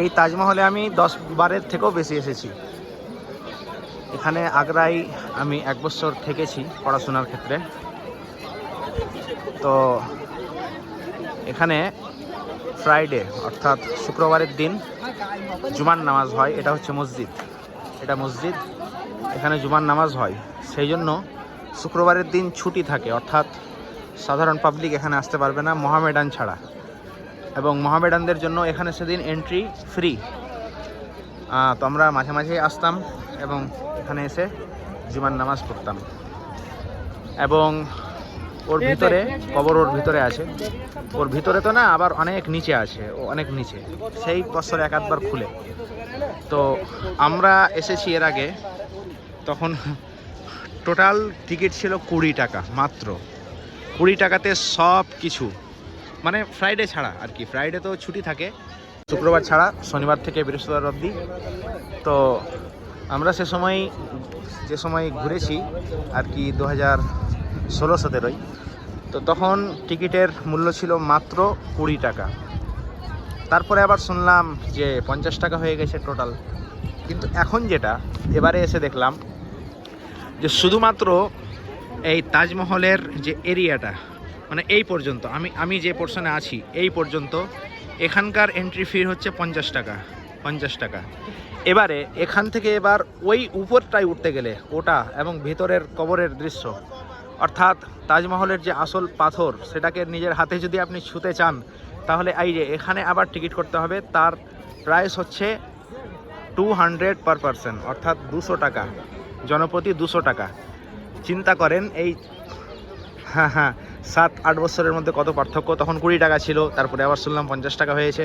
এই তাজমহলে আমি দশ বারের থেকেও বেশি এসেছি। এখানে আগ্রায় আমি এক বছর থেকেছি পড়াশোনার ক্ষেত্রে। তো এখানে ফ্রাইডে অর্থাৎ শুক্রবারের দিন জুমার নামাজ হয়। এটা হচ্ছে মসজিদ। এটা মসজিদ, এখানে জুমার নামাজ হয়। সেই জন্য শুক্রবারের দিন ছুটি থাকে। অর্থাৎ সাধারণ পাবলিক এখানে আসতে পারবে না, মোহামেডান ছাড়া। এবং মোহামেডানদের জন্য এখানে সেদিন এন্ট্রি ফ্রি তো আমরা মাঝে মাঝে আসতাম এবং এখানে এসে জুমার নামাজ পড়তাম। এবং ওর ভিতরে কবর ওর ভিতরে আছে। ওর ভিতরে তো না আবার অনেক নিচে আছে ও অনেক নিচে। সেই বছর এক আধবার খুলে। তো আমরা এসেছি এর আগে। তখন টোটাল টিকিট ছিল কুড়ি টাকা মাত্র। কুড়ি টাকাতে সব কিছু মানে ফ্রাইডে ছাড়া আর কি। ফ্রাইডে তো ছুটি থাকে। শুক্রবার ছাড়া, শনিবার থেকে বৃহস্পতিবার অবধি। তো আমরা সে সময়, যে সময় ঘুরেছি, আর কি দু হাজার ষোলো সতেরোই তো তখন টিকিটের মূল্য ছিল মাত্র কুড়ি টাকা। তারপরে আবার শুনলাম যে পঞ্চাশ টাকা হয়ে গেছে টোটাল। কিন্তু এখন যেটা, এবারে এসে দেখলাম যে শুধুমাত্র এই তাজমহলের যে এরিয়াটা মানে এই পর্যন্ত, আমি আমি যে পোর্শনে আছি, এই পর্যন্ত এখানকার এন্ট্রি ফি হচ্ছে পঞ্চাশ টাকা পঞ্চাশ টাকা। এবারে এখান থেকে এবার ওই উপরটায় উঠতে গেলে ওটা এবং ভেতরের কবরের দৃশ্য, অর্থাৎ তাজমহলের যে আসল পাথর, সেটাকে নিজের হাতে যদি আপনি ছুতে চান, তাহলে এই যে এখানে আবার টিকিট করতে হবে, তার প্রাইস হচ্ছে টু হান্ড্রেড পার পারসন অর্থাৎ দুশো টাকা, জনপ্রতি দুশো টাকা। চিন্তা করেন এই হ্যাঁ হ্যাঁ সাত, আট বছরের মধ্যে কত পার্থক্য? তখন কুড়ি টাকা ছিল, তারপরে আবার শুনলাম পঞ্চাশ টাকা হয়েছে।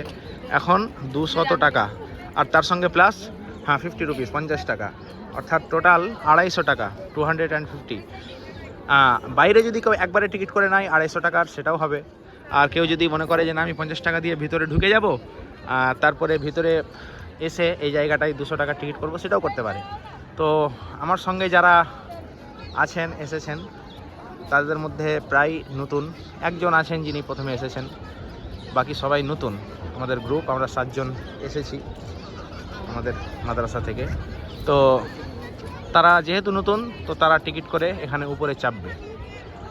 এখন দুশত টাকা। আর তার সঙ্গে প্লাস হ্যাঁ ফিফটি রুপিস পঞ্চাশ টাকা। অর্থাৎ টোটাল আড়াইশো টাকা টু হান্ড্রেড অ্যান্ড ফিফটি বাইরে যদি কেউ একবারে টিকিট করে নেয়, আড়াইশো টাকার, সেটাও হবে। আর কেউ যদি মনে করে যে না, আমি পঞ্চাশ টাকা দিয়ে ভিতরে ঢুকে যাব তারপরে ভিতরে এসে এই জায়গাটায় দুশো টাকার টিকিট করব, সেটাও করতে পারে। তো আমার সঙ্গে যারা আছেন, এসেছেন তাদের মধ্যে প্রায় নতুন একজন আছেন যিনি প্রথমে এসেছেন। বাকি সবাই নতুন। আমাদের গ্রুপ আমরা সাতজন এসেছি আমাদের মাদ্রাসা থেকে। তো তারা যেহেতু নতুন, তো তারা টিকিট করে এখানে উপরে চাপবে।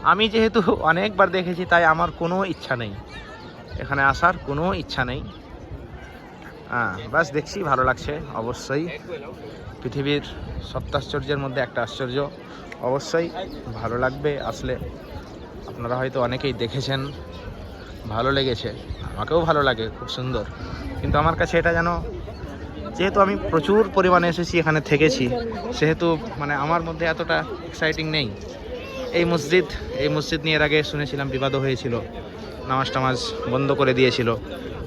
আমি যেহেতু অনেকবার দেখেছি, তাই আমার কোনো ইচ্ছা নেই। এখানে আসার কোনো ইচ্ছা নেই। হ্যাঁ বাস দেখছি, ভালো লাগছে। অবশ্যই পৃথিবীর সপ্তাশ্চর্যের মধ্যে একটা আশ্চর্য। অবশ্যই ভালো লাগবে। আসলে আপনারা হয়তো অনেকেই দেখেছেন, ভালো লেগেছে। আমাকেও ভালো লাগে, খুব সুন্দর। কিন্তু আমার কাছে এটা যেন, যেহেতু আমি প্রচুর পরিমাণে এসেছি, এখানে থেকেছি, সেহেতু মানে আমার মধ্যে এতটা এক্সাইটিং নেই। এই মসজিদ এই মসজিদ নিয়ে এর আগে শুনেছিলাম বিবাদও হয়েছিল, নামাজ টামাজ বন্ধ করে দিয়েছিল।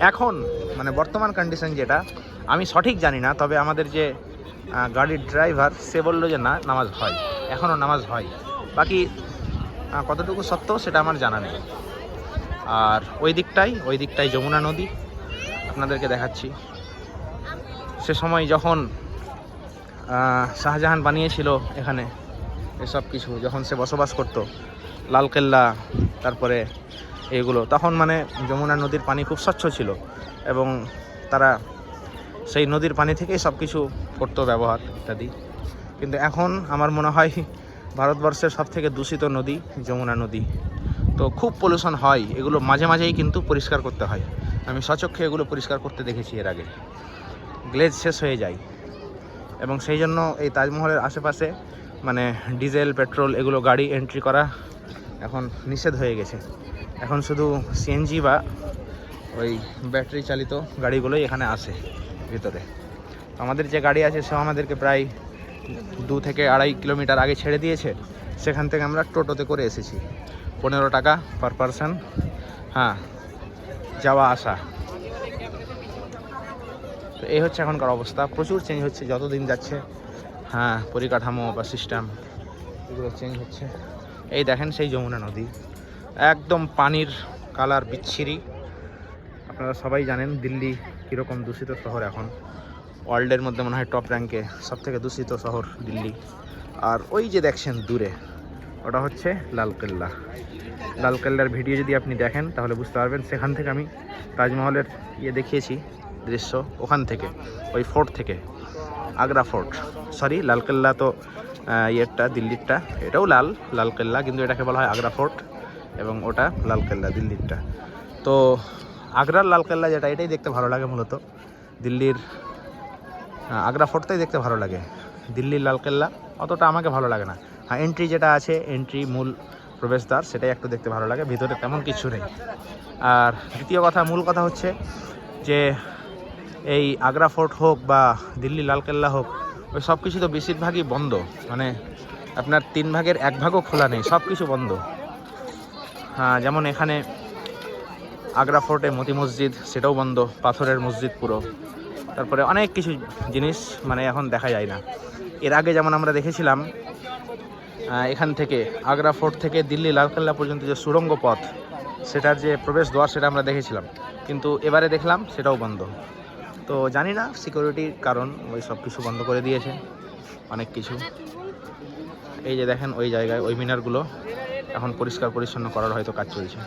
এখন মানে বর্তমান কন্ডিশন যেটা, আমি সঠিক জানি না, তবে আমাদের যে গাড়ির ড্রাইভার সে বলল যে, না, নামাজ হয়। এখনও নামাজ হয়। বাকি কতটুকু সত্য সেটা আমার জানা নেই। আর ওই দিকটাই ওই দিকটাই যমুনা নদী। আপনাদেরকে দেখাচ্ছি। সে সময় যখন শাহজাহান বানিয়েছিল এখানে এসব কিছু, যখন সে বসবাস করত, লালকেল্লা, তারপরে এগুলো, তখন মানে যমুনা নদীর পানি খুব স্বচ্ছ ছিল এবং তারা সেই নদীর পানি থেকেই সব কিছু করতো ব্যবহার ইত্যাদি। কিন্তু এখন আমার মনে হয় ভারতবর্ষের সব থেকে দূষিত নদী যমুনা নদী। তো খুব পলিউশন হয়, এগুলো মাঝে মাঝেই কিন্তু পরিষ্কার করতে হয়। আমি সচক্ষে এগুলো পরিষ্কার করতে দেখেছি এর আগে। গ্লেজ শেষ হয়ে যায়। এবং সেই জন্য এই তাজমহলের আশেপাশে মানে ডিজেল, পেট্রোল এগুলো গাড়ি এন্ট্রি করা এখন নিষেধ হয়ে গেছে। এখন শুধু সিএনজি বা ওই ব্যাটারি চালিত গাড়িগুলোই এখানে আসে ভিতরে। আমাদের যে গাড়ি আছে, সেও আমাদেরকে প্রায় দু থেকে আড়াই কিলোমিটার আগে ছেড়ে দিয়েছে, সেখান থেকে আমরা টোটোতে করে এসেছি। পনেরো টাকা পার পারসন হ্যাঁ যাওয়া আসা। তো এই হচ্ছে এখনকার অবস্থা। প্রচুর চেঞ্জ হচ্ছে যত দিন যাচ্ছে। হ্যাঁ পরিকাঠামো বা সিস্টেম এগুলো চেঞ্জ হচ্ছে। এই দেখেন সেই যমুনা নদী। একদম পানির কালার বিচ্ছিরি। আপনারা সবাই জানেন দিল্লি কীরকম দূষিত শহর এখন। ওয়ার্ল্ডের মধ্যে মনে হয় টপ র্যাঙ্কে সব থেকে দূষিত শহর দিল্লি। আর ওই যে দেখছেন দূরে, ওটা হচ্ছে লালকেল্লা। লালকেল্লার ভিডিও যদি আপনি দেখেন, তাহলে বুঝতে পারবেন সেখান থেকে আমি তাজমহলের ইয়ে দেখিয়েছি দৃশ্য ওখান থেকে, ওই ফোর্ট থেকে, আগ্রা ফোর্ট সরি লালকেল্লা তো ইয়েরটা, দিল্লিরটা, এটাও লাল, লালকেল্লা, কিন্তু এটাকে বলা হয় আগ্রা ফোর্ট এবং ওটা লালকেল্লা, দিল্লিরটা। তো আগ্রার লালকেল্লা যেটা, এটাই দেখতে ভালো লাগে মূলত। দিল্লির আগ্রা ফোর্টটাই দেখতে ভালো লাগে। দিল্লির লালকেল্লা, অতটা আমাকে ভালো লাগে না। হ্যাঁ এন্ট্রি যেটা আছে এন্ট্রি মূল প্রবেশদ্বার, সেটাই একটু দেখতে ভালো লাগে, ভিতরে তেমন কিছু নেই। আর দ্বিতীয় কথা, মূল কথা হচ্ছে যে এই আগ্রা ফোর্ট হোক বা দিল্লি, লালকেল্লা হোক, ওই সব কিছু তো বেশিরভাগই বন্ধ। মানে আপনার তিন ভাগের এক ভাগও খোলা নেই সব কিছু বন্ধ। হ্যাঁ যেমন এখানে আগ্রা ফোর্টে মতি মসজিদ, সেটাও বন্ধ, পাথরের মসজিদ পুরো। তারপরে অনেক কিছু জিনিস মানে এখন দেখা যায় না। এর আগে যেমন আমরা দেখেছিলাম এখান থেকে আগ্রা ফোর্ট থেকে দিল্লি লালকেল্লা পর্যন্ত যে সুড়ঙ্গ পথ, সেটার যে প্রবেশ দ্বার সেটা আমরা দেখেছিলাম। কিন্তু এবারে দেখলাম সেটাও বন্ধ। তো জানি না সিকিউরিটির কারণ, ওই সব কিছু বন্ধ করে দিয়েছে অনেক কিছু। এই যে দেখেন ওই জায়গায়, ওই মিনারগুলো এখন পরিষ্কার পরিচ্ছন্ন করার হয়তো কাজ চলছে।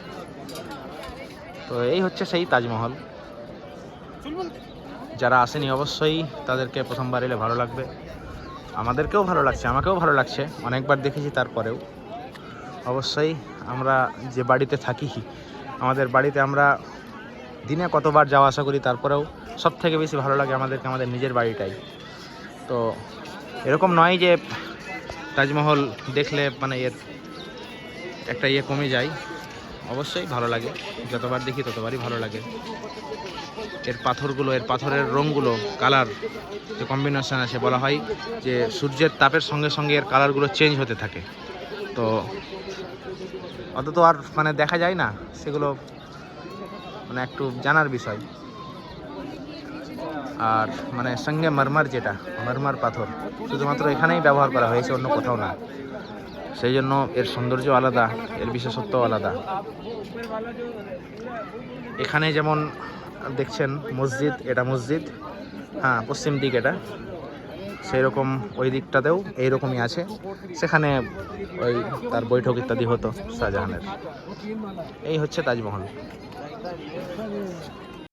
তো এই হচ্ছে সেই তাজমহল। যারা আসেনি অবশ্যই তাদেরকে প্রথমবার এলে ভালো লাগবে। আমাদেরকেও ভালো লাগছে, আমাকেও ভালো লাগছে। অনেকবার দেখেছি তারপরেও। অবশ্যই আমরা যে বাড়িতে থাকি, আমাদের বাড়িতে আমরা দিনে কতবার যাওয়া আসা করি তারপরেও সব থেকে বেশি ভালো লাগে আমাদেরকে, আমাদের নিজের বাড়িটাই। তো এরকম নয় যে তাজমহল দেখলে মানে এর একটা ইয়ে কমে যায়। অবশ্যই ভালো লাগে, যতবার দেখি ততবারই ভালো লাগে। এর পাথরগুলো, এর পাথরের রঙগুলো কালার যে কম্বিনেশন আছে বলা হয় যে সূর্যের তাপের সঙ্গে সঙ্গে এর কালারগুলো চেঞ্জ হতে থাকে। তো অত তো আর মানে দেখা যায় না সেগুলো মানে একটু জানার বিষয়। আর মানে সঙ্গে মারমার যেটা, মারমার পাথর, শুধুমাত্র এখানেই ব্যবহার করা হয়েছে, অন্য কোথাও না। সেই জন্য এর সৌন্দর্য আলাদা, এর বিশেষত্ব আলাদা। এখানে যেমন দেখছেন মসজিদ, এটা মসজিদ। হ্যাঁ পশ্চিম দিক এটা। সেই রকম ওই দিকটাতেও এইরকমই আছে। সেখানে ওই তার বৈঠক ইত্যাদি হতো শাহজাহানের। এই হচ্ছে তাজমহল।